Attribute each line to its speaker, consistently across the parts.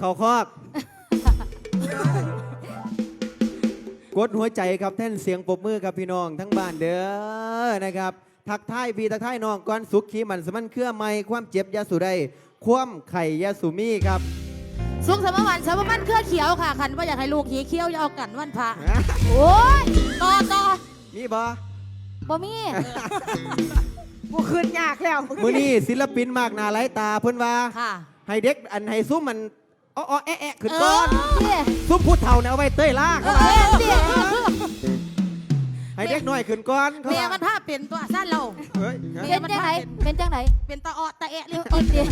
Speaker 1: เขาคอก กดหัวใจครับแท่นเสียงปรบมือกับพี่น้องทั้งบ้านเด้อนะครับ ทักทายพี่ทักทายน้องก่อนสุขขีมันสมันเครื่อไม่ความเจ็บอยาสุได้ความไข่อยาสุมีครับ
Speaker 2: สุกสมวันสมมันเครือเขียวค่ะคันว่าอยากให้ลูกหีเขียวอย่าเอากันวันพระโอ้ยต่อต่อ
Speaker 1: มีบ่
Speaker 2: บ่มี
Speaker 3: กูขึ้นยากแล้ว
Speaker 1: มือนี้ศิลปินมากหนาหลายตาเพิ่นว่า
Speaker 2: ค่ะ
Speaker 1: ให้เด็กอันให้ซุ้มมัน อ้อๆแอะแอะขึ้น
Speaker 2: เอ
Speaker 1: ก่อ
Speaker 2: อนเนี่ย
Speaker 1: ซุ้มผู้เฒ่าเนี่ยเอาไว้เต้ยล่า
Speaker 2: เอ
Speaker 1: เข้า
Speaker 2: อ
Speaker 1: มา
Speaker 2: เนี่ย
Speaker 1: ให้เด็กน้อยขึ้นก่อนเข้า
Speaker 2: เมีย
Speaker 1: มา
Speaker 2: มันถ้าเป็นตัวสั้นเรา
Speaker 1: เฮ้ย
Speaker 2: เป็นจังไหนเป็นจังไหนเป็นตาออตาแอะเรียก
Speaker 3: เออเดี๋ยว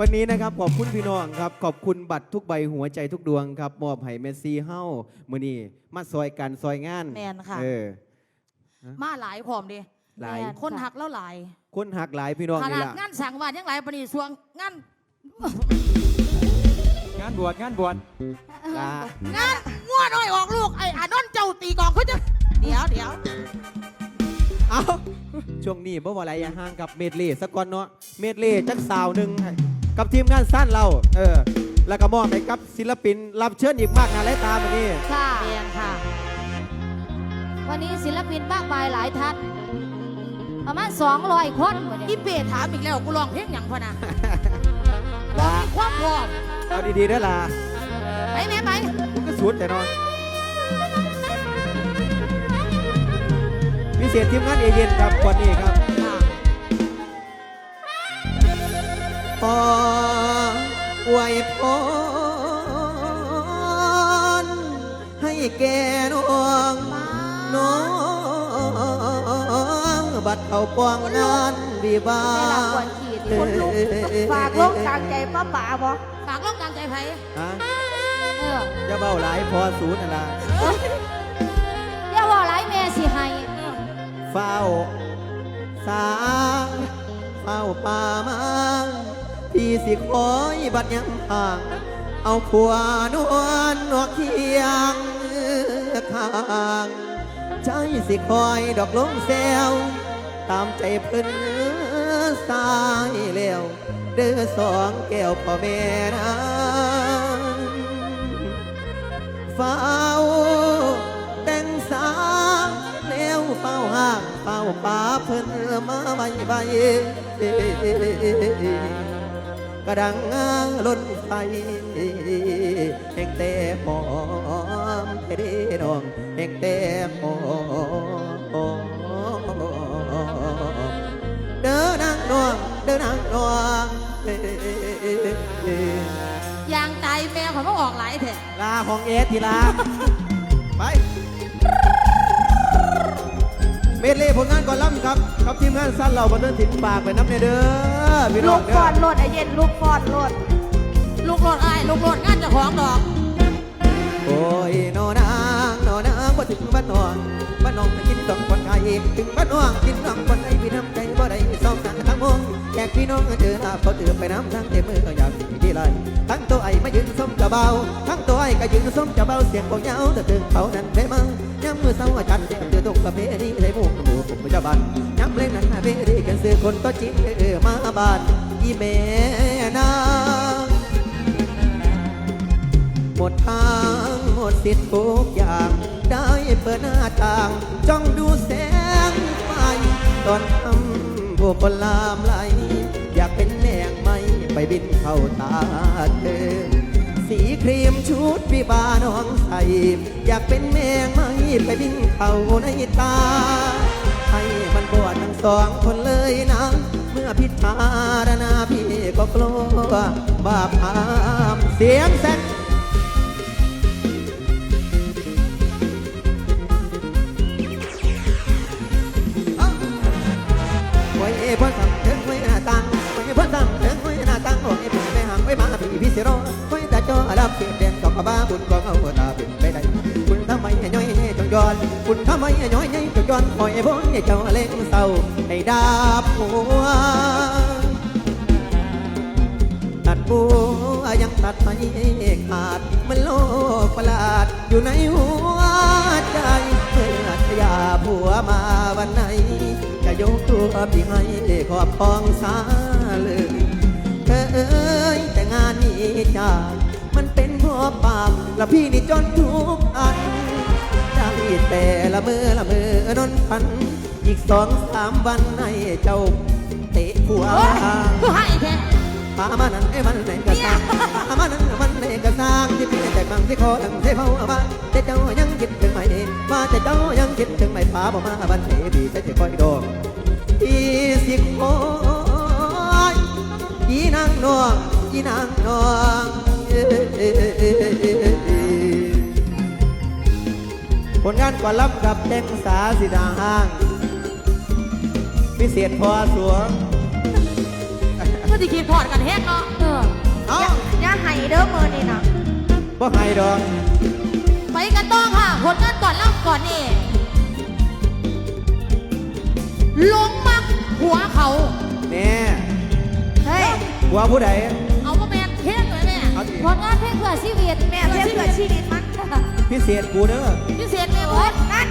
Speaker 1: วันนี้นะครับขอบคุณพี่น้องครับ ขอบคุณบัตรทุกใบหัวใจทุกดวงครับ มอบให้เมสซี่เฮ้ามือนี้มาซอยกันซอยงาน
Speaker 2: แมนค่ะ
Speaker 1: เออ
Speaker 2: มาหลายพร้อมดิ
Speaker 1: หลาย
Speaker 2: แม่คนหักแล้วหลาย
Speaker 1: คนหักหลายพี่น้อง
Speaker 2: ข
Speaker 1: นี่
Speaker 2: นาด
Speaker 1: ล่ะ
Speaker 2: งานสั่งวานยังหลายปานนีสวงงาน
Speaker 4: งานบวชงานบวช
Speaker 1: ลางา
Speaker 2: นง่วน้อยออกลูกไอ้อานนท์เจ้าตีกองเขาจะเดี๋ยวเดี๋ยว
Speaker 1: เอาช่วงนี้บ่ว่าอะไรอย่าห่างกับเมดเล่สักก่อนเนาะเมดเล่จักสาวหนึ่งให้กับทีมงานสั้นเรา เออ แล้วก็มอบให้กับศิลปิน รับเชิญอีกมากงานหลายตาวันนี้
Speaker 2: ค่ะแมนค่ะ
Speaker 5: วันนี้ศิลปินมากมายหลายท่านประมาณ200คนวัน
Speaker 2: อี
Speaker 5: นี้
Speaker 2: เป้ถามอีกแล้วกูร้องเพลงหยังพอนะ
Speaker 1: ลา
Speaker 2: ความพร้อม
Speaker 1: เอาดีๆเด้อล่ะ
Speaker 2: ไปแม่ไป
Speaker 1: มันก็สุดแต่นอนพิเศษทีมงานเอเย่นครับวันนี้ครับ
Speaker 2: ค่ะ
Speaker 1: ขออวยพรให้แก่น้องน้องบัดเขาปองงาน วิวา
Speaker 5: เวลา
Speaker 1: ห์
Speaker 5: ควรขีด
Speaker 3: คนลุกฝากลงกลางใจป้าป๋าบ่
Speaker 2: ฝากร้องกลางใจไผ
Speaker 1: ฮะ
Speaker 5: เออ
Speaker 1: อย่าเบาหลายพอศูนย์นั่นละ
Speaker 5: อย่าว่าหลายแม่สิให้
Speaker 1: เฝ้าสางเฝ้าป่ามังพี่สิคอยบัดยำห่างเอาผัวนวลนวกเคียงข้างใจสิคอยดอกลงแซวตามใจเพิ่น สายแล้วเด้อสองแก้วพ่อแม่นะเฝ้าแต่งสาแล้วเฝ้าห่างเฝ้าป่าเพิ่นมาใบใบกระดังล้นไฟแห่งแต่หอมเด้น้องแห่งแต่หอม นนางนวงเดินนางนวงเอ้ยเอ้ยเอ้ยเอ้ย
Speaker 2: ยางตายแมวเขามาออกหลายแท้
Speaker 1: ลาของเอสทีลาไปเมดเล่ผลงานก่อนล่ำครับกับทีมงานสั้นเราบันเทิงถิ่นปากไปน้ำเนเด้อพี่น้
Speaker 3: ลู
Speaker 1: อง
Speaker 3: ก
Speaker 1: เด้
Speaker 3: ฟ
Speaker 1: อ
Speaker 3: อนโลดไอเย็นลูกฟอนโลด
Speaker 2: ลูกโลดอ้ายลูกโลดงานเจ้าของดอก
Speaker 1: โอ้ยนอนางนอนางว่าถึงบ้านนองบ้านนองจะกินต้องคนไทยถึงบ้านนองกินต้องคนไทยพี่น้ำใจบ่ได้ แขกพี่น้องเจอลาเขาเจอไปน้ำทั้งเต็มมืออยากมีที่ไรทั้งตัวไอ้มายืนส้มจะเบา ทั้งตัวไอ้ก็ยืนส้มจะเบาเสียงของเหงาแต่ถึงเขานั้นเพมังย้ำมือเศร้าจันเจ็บเจอตรงกับเมนี่ใส่หมูหมูผมเจ้าบ้านย้ำเลงนั้นเมรีกันซื้อคนตัวจริงเออมาบานอีเมนางหมดทางหมดสิทธิ์ทุกอย่างได้เปิดหน้าต่าง จ้องดูแสงไฟตอนทำู้คนลามไหล อยากเป็นแนงไม่ไปบินเข้าตาเธอสีครีมชุดวิบาน้องใส่อยากเป็นแมงไม่ไปบินเข้าในตา ให้มันบวชทั้งสองคนเลยนะ เมื่อพิจารณาพี่ก็กลัวบาปอามเสียงแซก อนคุณทำไมย่อยใจงย้อนคอยพ้นเจ้าเล่งเศร้าให้ดาบหัวตัดบัวยังตัดไม่ขาดมันโลกประหลาดอยู่ในหัวใจเมื่อชยาผัวมาวันไหนจะยกตัวพี่ให้ขอบคองสาเลยแต่งานนี้จามันเป็นพราะปากแล้วพี่นี่จนทุกอันได้ แต่ละมือละมือนอนพัน อีกสองสามวันให้เจ้าเตะหัว
Speaker 2: โอ้ยคือให้แท้
Speaker 1: ปามานั้นไอ้มันไหนกระซังปามานั้นมันไหนกระซังที่พี่แต่บังที่คอดังที่เผาบ้านแต่เจ้ายังคิดถึงไหมว่าแต่เจ้ายังคิดถึงไหมป้าบอกมาบันเทบีแต่จะคอยดอกพี่สิคอยอีนางนวงอีนางนวง ผลงานก่อนรับกับเด็กสาสิดาห้าง พิเศษพอสัว
Speaker 2: ก็สิขีดพอดกันแฮกเนาะ
Speaker 5: เออ
Speaker 1: เอ้า
Speaker 3: อย่าให้เด้อมือนี่นะ
Speaker 1: บ่ให้ดอก
Speaker 2: ไปกันต้องค่ะผลงานก่อนเล่าก่อนนี่หลงมักหัวเขา
Speaker 1: แน่
Speaker 3: เฮ้ย
Speaker 1: หัวผู้ใด
Speaker 2: เอามาแมนเทศเลยแม่
Speaker 1: เอาสิ
Speaker 5: ผลงานเพลงเพื่อชีวิต
Speaker 3: แม่เทียบเกิดชีวิตมัน
Speaker 1: พิเศษกูเด้อ
Speaker 2: พิเศษแม่บอส
Speaker 3: นั่น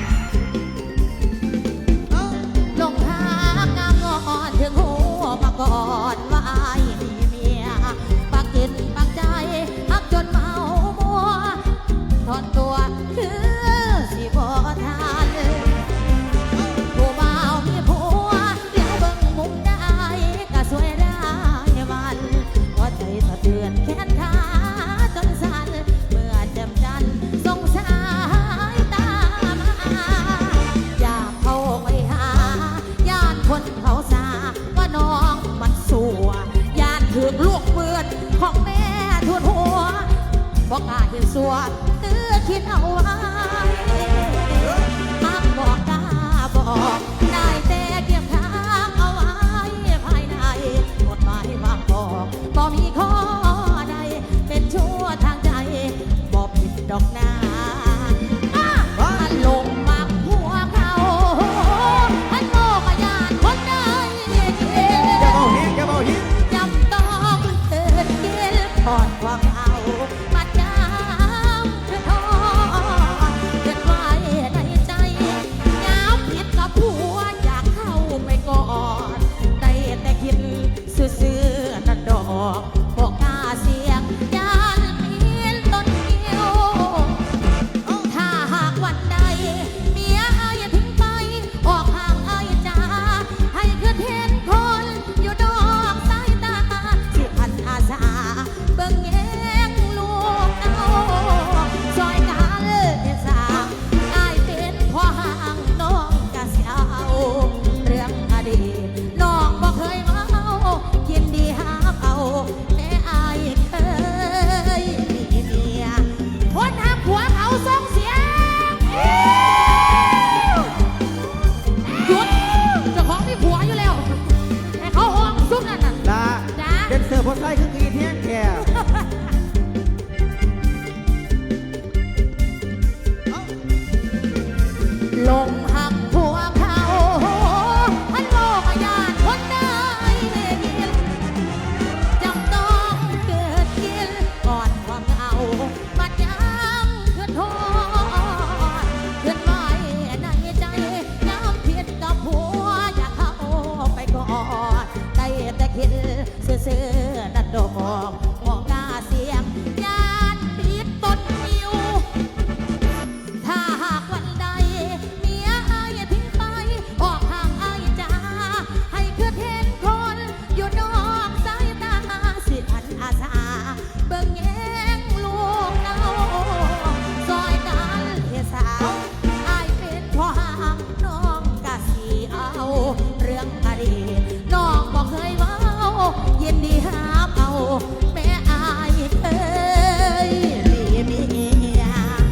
Speaker 2: ลงทางงามงอนถึ
Speaker 1: ง
Speaker 2: หัวมาก่อนว่าอ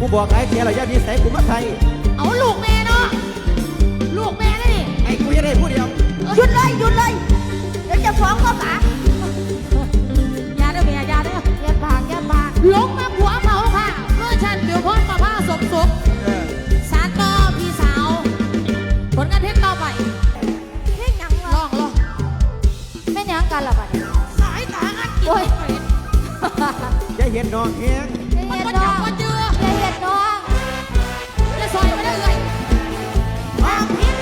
Speaker 2: กูบอก
Speaker 1: ไอ้เทียเราอย่ามีใส่กูมาไทย
Speaker 2: เอาลูกแม่เนาะ ลูกแม่นี่
Speaker 1: ไอ้กูจะได้ผู้เดียว
Speaker 3: หยุดเลยหยุดเลย เดี๋ยวจะฟ้องพ่อป๋า
Speaker 2: อยาเด้อแม่อยาเด้อ
Speaker 3: อย่าปากอย่าปาก
Speaker 2: ลงมาหัวเผาค่ะเมื่อฉันเดี๋ยวพ่อมาผ้าสมสุข
Speaker 1: เออ
Speaker 2: สารต่อพี่สาว ผลงานเพลงต่อไป
Speaker 3: เฮ้ยยัง
Speaker 2: ล
Speaker 3: วะ
Speaker 2: องลอง
Speaker 5: แม่นยังกันล่ะบัดนี้
Speaker 2: สายตาอันกิน
Speaker 5: โอ้ย
Speaker 2: ไป
Speaker 1: อย่าเห็นน้องแห้ง
Speaker 2: มัน
Speaker 5: เฮ็ด
Speaker 2: ก็
Speaker 5: น้
Speaker 2: จั
Speaker 5: อบง
Speaker 2: มา ซอยมาได้เลยอ
Speaker 3: อ
Speaker 2: กเพี้
Speaker 3: ย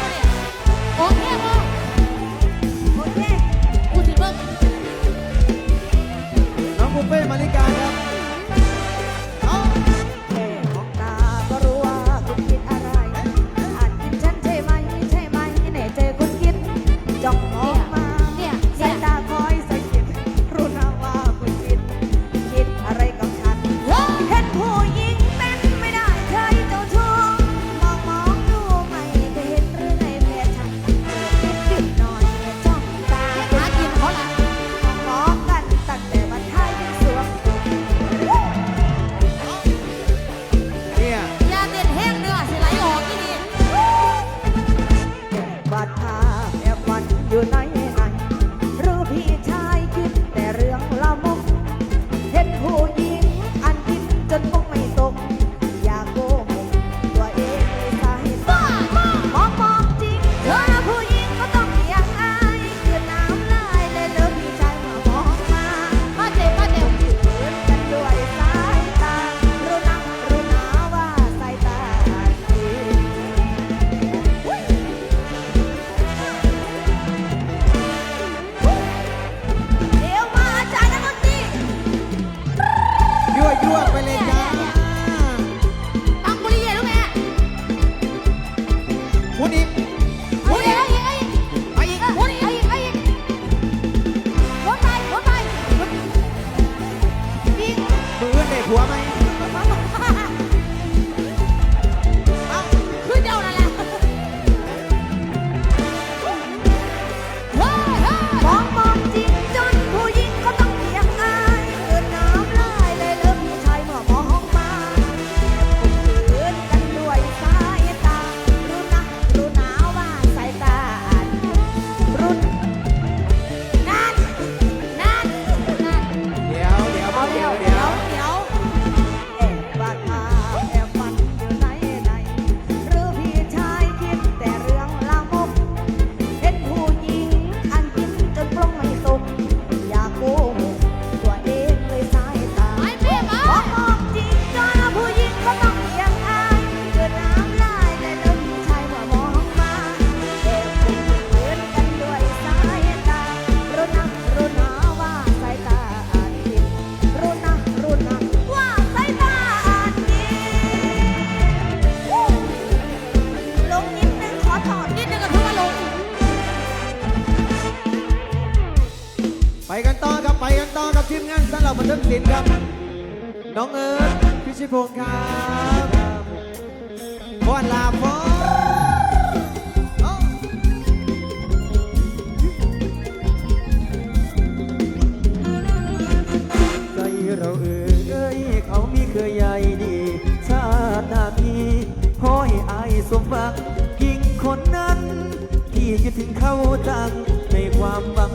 Speaker 3: เขามีเคย
Speaker 4: ใหญ่ดี ชาติหน้ามีขอให้อายสมหวังยิ่งคนนั้น ที่คิดถึงเขาจังในความหวัง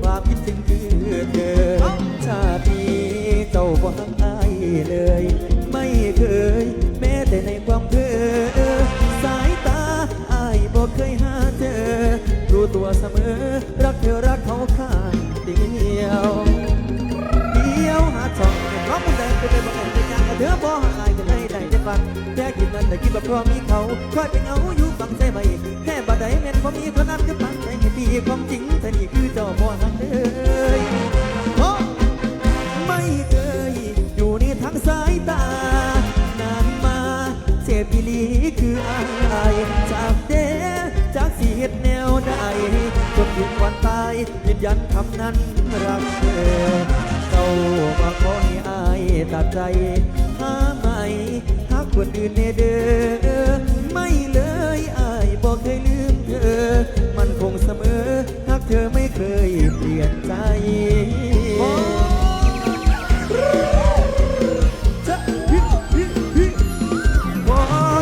Speaker 4: ความคิดถึงคือเธอ ชาตินี้เจ้าบ่หักอายเลย ไม่เคย คิดนั้นแต่คิดว่าพราะมีเขาคอยเป็นเอาอยู่ฟังใจไหมแค่บ่ได้แม่นบ่มีคนนั้นก็ปังใจให้ปีความจริงแต่นี่คือเจ้าบ่หักเลยโอ้ไม่เคยอยู่ในทางสายตานานมาเจ็บอีลีคืออายจากเด้จากสีเฮ็ดแนวใดจนถึงวันตายยืนยันคำนั้นรักเธอเจ้ามาขอให้อายตัดใจหามหา คนอื่นเนเด้อไม่เลยอายบอกเคยลืมเธอ มันคงเสมอหากเธอไม่เคยเปลี่ยนใจ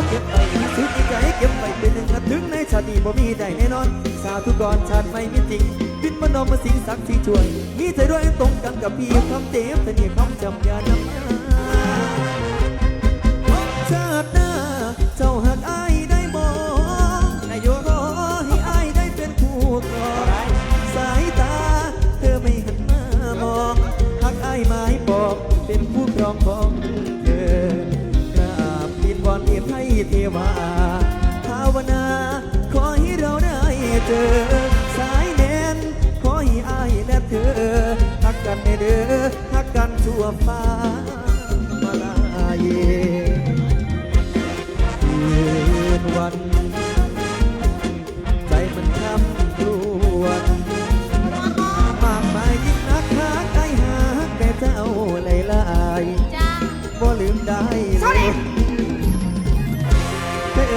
Speaker 4: เก็บไปสุดใจเก็บไปเป็นหนึ่งถึงในชาติีบ่มีได้แน่นอน สาธุกรชาติไม่มีจริงบินมโนมาสิงสักที่ช่วย มีใจด้วยตรงกันกับพี่คำเต็มแต่นี่คำจำยาน อนเทพให้เทวา ภาวนา ขอให้เราได้เจอ สายแนนขอให้อายและเธอฮักกันในเด้อฮักกันชั่วฟ้ามาลายคืนวัน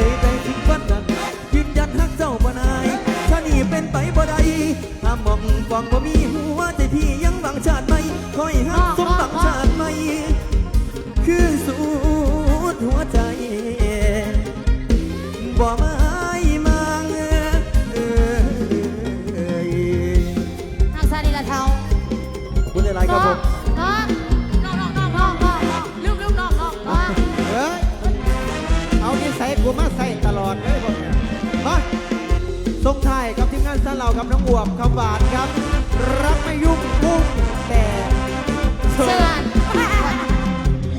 Speaker 4: ยเอ่ยใจถึงวันนั้นยืนยันฮักเจ้าบ่นายชานี่เป็นไปบ่ได้ถ้ามองฟองบ่มีหัวใจพี่ยังหวังชาติ มงา
Speaker 2: น
Speaker 4: สานเหล่ากับน้องอวบคำหวานครับ รักไม่ยุ่งมุ่งแต่
Speaker 2: เชิญ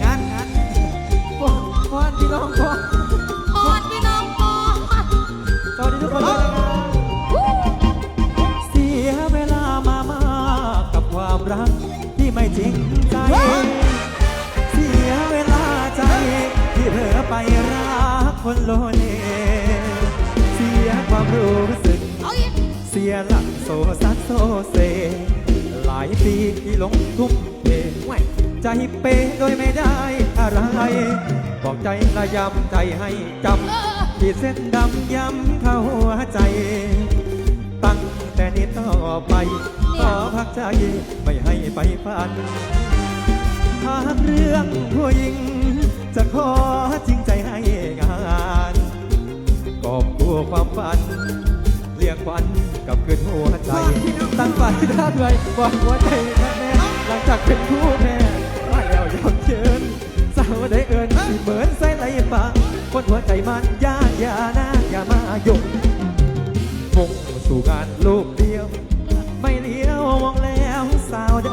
Speaker 4: งานงานพอนพี่น้องพอ
Speaker 2: พอดพี่น้องพอด
Speaker 4: สวัสดีทุกคนเลยนะครับเสียเวลามามากกับความรักที่ไม่จริงใจ เสียเวลาใจที่เธอไปรักคนโล สียหลักโซซัดโซเซ หลายปีที่หลงทุ่มเทไว้ใจเป๊ะโดยไม่ได้อะไร บอกใจละยำใจให้จำขีดเส้นดำย้ำเข้าหัวใจ ตั้งแต่นี้ต่อไป ขอพักใจไม่ให้ไปฝันหากเรื่องผู้หญิง จะขอจริงใจให้งานกอบกู้ความฝัน เรียกฝันกับคืนหัวใจ ตั้งฝันท่าด้วยบอกหัวใจแน่แน่หลังจากเป็นผู้แพ้มาแล้วยอมเชิญสาวได้เอิญที่เหมือนใส่ไหลฟ้าคนหัวใจมันยากอย่านะอย่ามาหยุดมุ่งสู่งานลูกเดียว ไม่เลี้ยวมองแล้วสาวใด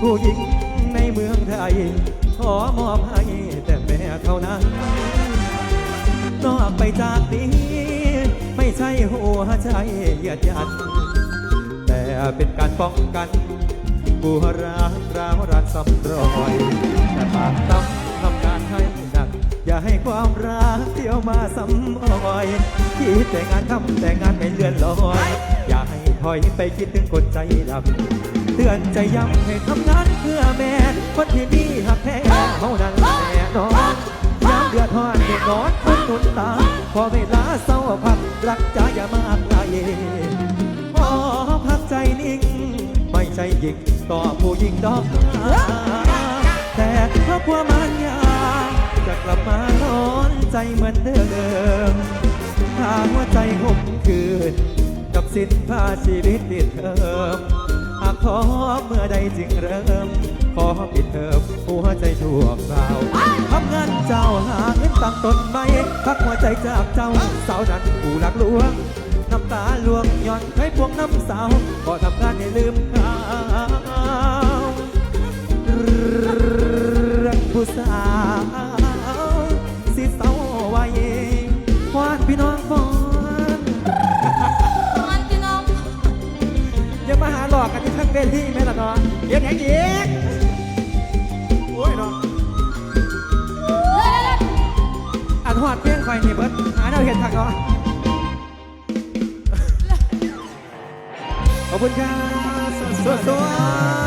Speaker 4: ผู้หญิงในเมืองไทยขอมอบให้แต่แม่เท่านั้นนอกไปจากนี้ หัวใจเหยียดยันแต่เป็นการป้องกันบัวรักราวรักซ้ำรอยแต่ปากต้องทำงานให้หนัก อย่าให้ความรักเที่ยวมาซ้ำรอยคิดแต่งานทำแต่งานไม่เลื่อนลอย อย่าให้ถอยไปคิดถึงคนใจดำเตือนใจย้ำให้ทำงานเพื่อแม่คนที่มีหักแท้เท่านั้นแน่นอน เดือดร้อนเด็กนอนคนหนุนตา พอเวลาเศร้าพักรักใจอย่ามากลายพอพักใจนิ่ง ไม่ใช่หยิกต่อผู้หญิงดอกแต่เพราะความมันยาจะกลับมานอนใจเหมือนเดิมถ้าหัวใจห่มคืนกับสิ้นผ้าชีวิตติดเทอม ขอเมื่อใดจึงเริ่ม ขอปิดเทอมหัวใจชั่วคราวทำงานเจ้าหาเงินตั้งต้นไม่พักหัวใจจากเจ้าสาวนั้นผู้หลักลวงน้ำตาลวงย้อนใคยพวงน้ำสาวพอทำงานให้ลืมขาวเรื่องผู้สาว เวทีแม่ละเนาะเดี๋ยวแหงอีกโอ้ยเนาะอันหอดเพียงคอยนี่เบิดหาแนวเห็นทักเนาะขอบคุณครับสวัสดี